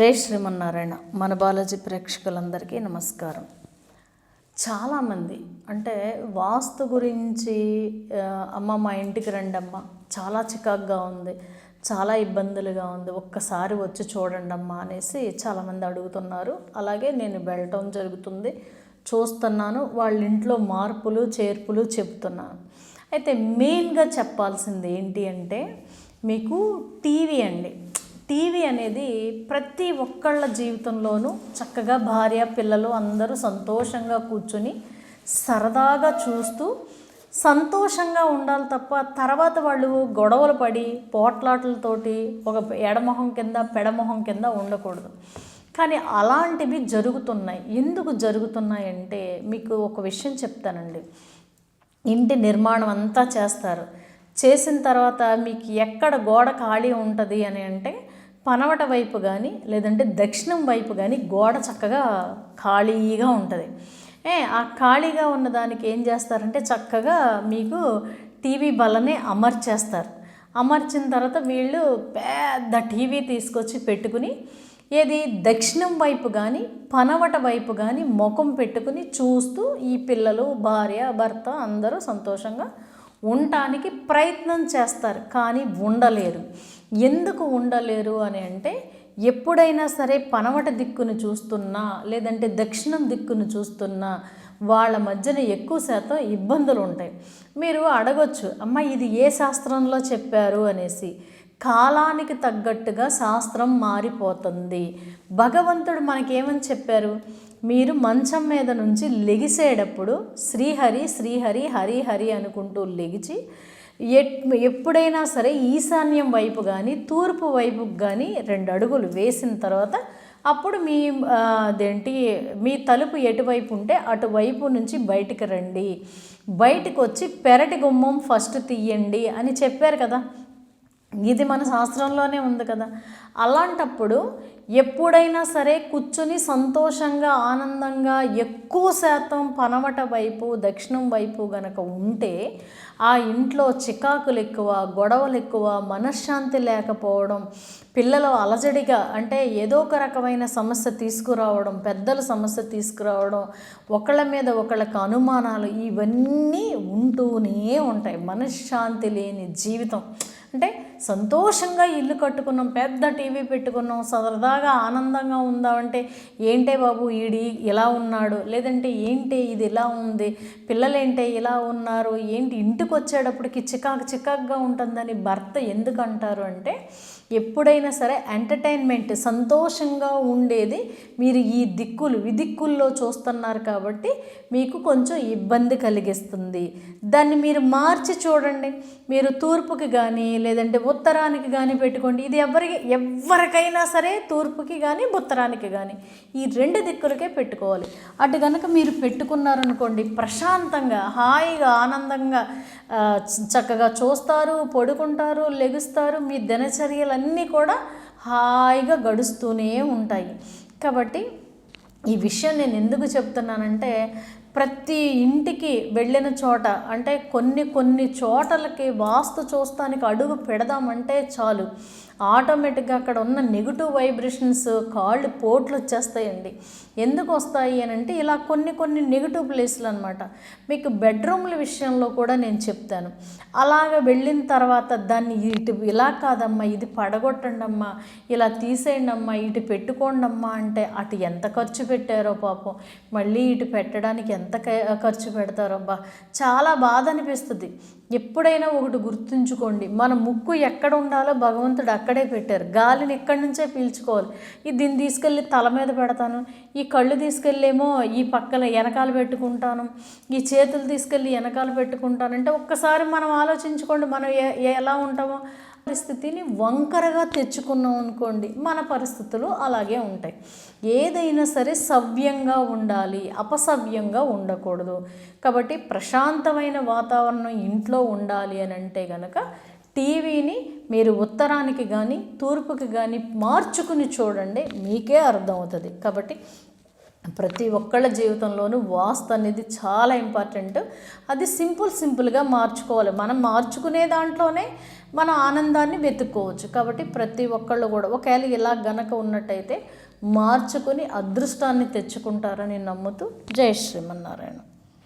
జై శ్రీమన్నారాయణ. మన బాలాజీ ప్రేక్షకులందరికీ నమస్కారం. చాలామంది అంటే వాస్తు గురించి అమ్మ మా ఇంటికి రండమ్మ చాలా చికాగ్గా ఉంది చాలా ఇబ్బందులుగా ఉంది ఒక్కసారి వచ్చి చూడండి అమ్మా అనేసి చాలామంది అడుగుతున్నారు. అలాగే నేను వెళ్ళటం జరుగుతుంది చూస్తున్నాను వాళ్ళ ఇంట్లో మార్పులు చేర్పులు చెప్తున్నాను అయితే మెయిన్గా చెప్పాల్సింది ఏంటి అంటే మీకు టీవీ అండి. టీవీ అనేది ప్రతి ఒక్కళ్ళ జీవితంలోనూ చక్కగా భార్య పిల్లలు అందరూ సంతోషంగా కూర్చొని సరదాగా చూస్తూ సంతోషంగా ఉండాలి తప్ప తర్వాత వాళ్ళు గొడవలు పడి పోట్లాటలతోటి ఒక ఎడమొహం కింద పెడమొహం కింద ఉండకూడదు. కానీ అలాంటివి జరుగుతున్నాయి. ఎందుకు జరుగుతున్నాయంటే మీకు ఒక విషయం చెప్తానండి. ఇంటి నిర్మాణం అంతా చేస్తారు. చేసిన తర్వాత మీకు ఎక్కడ గోడ ఖాళీ ఉంటుంది అని అంటే పనవట వైపు కానీ లేదంటే దక్షిణం వైపు కానీ గోడ చక్కగా ఖాళీగా ఉంటుంది. ఏ ఆ ఖాళీగా ఉన్న దానికి ఏం చేస్తారంటే చక్కగా మీకు టీవీ బలనే అమర్చేస్తారు. అమర్చిన తర్వాత వీళ్ళు పెద్ద టీవీ తీసుకొచ్చి పెట్టుకుని ఏది దక్షిణం వైపు కానీ పనవట వైపు కానీ ముఖం పెట్టుకుని చూస్తూ ఈ పిల్లలు భార్య భర్త అందరూ సంతోషంగా ఉండటానికి ప్రయత్నం చేస్తారు. కానీ ఉండలేరు. ఎందుకు ఉండలేరు అని అంటే ఎప్పుడైనా సరే పనవట దిక్కును చూస్తున్నా లేదంటే దక్షిణం దిక్కును చూస్తున్నా వాళ్ళ మధ్యన ఎక్కువ శాతం ఇబ్బందులు ఉంటాయి మీరు అడగొచ్చు అమ్మ ఇది ఏ శాస్త్రంలో చెప్పారు? అనేసి. కాలానికి తగ్గట్టుగా శాస్త్రం మారిపోతుంది. భగవంతుడు మనకేమని చెప్పారు? మీరు మంచం మీద నుంచి లెగిసేటప్పుడు శ్రీహరి శ్రీహరి హరి హరి అనుకుంటూ లెగిచి ఎప్పుడైనా సరే ఈశాన్యం వైపు కానీ తూర్పు వైపు కానీ రెండు అడుగులు వేసిన తర్వాత అప్పుడు మీ అదేంటి మీ తలుపు ఎటువైపు ఉంటే అటువైపు నుంచి బయటికి రండి. బయటకు వచ్చి పెరటి గుమ్మం ఫస్ట్ తీయండి అని చెప్పారు కదా. ఇది మన శాస్త్రంలోనే ఉంది కదా. అలాంటప్పుడు ఎప్పుడైనా సరే కూర్చుని సంతోషంగా ఆనందంగా ఎక్కువ శాతం పనవట వైపు దక్షిణం వైపు గనక ఉంటే ఆ ఇంట్లో చికాకులు ఎక్కువ గొడవలు ఎక్కువ మనశ్శాంతి లేకపోవడం పిల్లలు అలజడిగా అంటే ఏదో ఒక రకమైన సమస్య తీసుకురావడం పెద్దల సమస్య తీసుకురావడం ఒకళ్ళ మీద ఒకళ్ళకి అనుమానాలు ఇవన్నీ ఉంటూనే ఉంటాయి. మనశ్శాంతి లేని జీవితం. అంటే సంతోషంగా ఇల్లు కట్టుకున్నాం పెద్ద టీవీ పెట్టుకున్నాం సరదాగా ఆనందంగా ఉందామంటే ఏంటే బాబు ఈడి ఇలా ఉన్నాడు లేదంటే ఏంటి ఇది ఇలా ఉంది పిల్లలేంటే ఇలా ఉన్నారు ఏంటి ఇంటికి వచ్చేటప్పటికి చికాకు చికాకుగా ఉంటుందని భర్త ఎందుకంటారు అంటే ఎప్పుడైనా సరే ఎంటర్టైన్మెంట్ సంతోషంగా ఉండేది మీరు ఈ దిక్కులు విదిక్కుల్లో చూస్తున్నారు కాబట్టి మీకు కొంచెం ఇబ్బంది కలిగిస్తుంది. దాన్ని మీరు మార్చి చూడండి. మీరు తూర్పుకి కానీ లేదంటే ఉత్తరానికి కానీ పెట్టుకోండి. ఇది ఎవరికి ఎవరికైనా సరే తూర్పుకి కానీ ఉత్తరానికి కానీ ఈ రెండు దిక్కులకే పెట్టుకోవాలి. అటు కనుక మీరు పెట్టుకున్నారనుకోండి ప్రశాంతంగా హాయిగా ఆనందంగా చక్కగా చూస్తారు పడుకుంటారు లెగుస్తారు. మీ దినచర్యలన్నీ కూడా హాయిగా గడుస్తూనే ఉంటాయి. కాబట్టి ఈ విషయం నేను ఎందుకు చెప్తున్నానంటే ప్రతి ఇంటికి వెళ్ళిన చోట అంటే కొన్ని కొన్ని చోటలకి వాస్తు చూస్తానికి అడుగు పెడదామంటే చాలు. ఆటోమేటిక్గా అక్కడ ఉన్న నెగిటివ్ వైబ్రేషన్స్ కాళ్ళు పోట్లు వచ్చేస్తాయండి. ఎందుకు వస్తాయి అని అంటే ఇలా కొన్ని కొన్ని నెగిటివ్ ప్లేసులు అనమాట మీకు బెడ్రూమ్ల విషయంలో కూడా నేను చెప్తాను. అలాగ వెళ్ళిన తర్వాత దాన్ని ఇటు ఇలా కాదమ్మా ఇది పడగొట్టండి అమ్మా ఇలా తీసేయండి అమ్మా ఇటు పెట్టుకోండి అమ్మా అంటే అటు ఎంత ఖర్చు పెట్టారో పాపం. మళ్ళీ ఇటు పెట్టడానికి ఎంత ఖర్చు పెడతారబ్బా చాలా బాధ అనిపిస్తుంది. ఎప్పుడైనా ఒకటి గుర్తుంచుకోండి. మన ముక్కు ఎక్కడ ఉండాలో భగవంతుడు అక్కడే పెట్టారు. గాలిని ఎక్కడి నుంచే పీల్చుకోవాలి. ఈ దీన్ని తీసుకెళ్ళి తల మీద పెడతాను. ఈ కళ్ళు తీసుకెళ్ళేమో ఈ పక్కన వెనకాల పెట్టుకుంటాను. ఈ చేతులు తీసుకెళ్ళి వెనకాల పెట్టుకుంటాను. అంటే ఒక్కసారి మనం ఆలోచించుకోండి మనం ఏ- ఎలా ఉంటామో. పరిస్థితిని వంకరగా తెచ్చుకున్నాం అనుకోండి మన పరిస్థితులు అలాగే ఉంటాయి. ఏదైనా సరే సవ్యంగా ఉండాలి అపసవ్యంగా ఉండకూడదు. కాబట్టి ప్రశాంతమైన వాతావరణం ఇంట్లో ఉండాలి అని అంటే గనక టీవీని మీరు ఉత్తరానికి కానీ తూర్పుకి కానీ మార్చుకుని చూడండి మీకే అర్థమవుతుంది. కాబట్టి ప్రతి ఒక్కళ్ళ జీవితంలోనూ వాస్తు అనేది చాలా ఇంపార్టెంట్. అది సింపుల్ సింపుల్గా మార్చుకోవాలి. మనం మార్చుకునే దాంట్లోనే మన ఆనందాన్ని వెతుక్కోవచ్చు. కాబట్టి ప్రతి ఒక్కళ్ళు కూడా ఒకవేళ ఇలా గనక ఉన్నట్టయితే మార్చుకుని అదృష్టాన్ని తెచ్చుకుంటారని నమ్ముతూ జయ శ్రీమన్నారాయణ.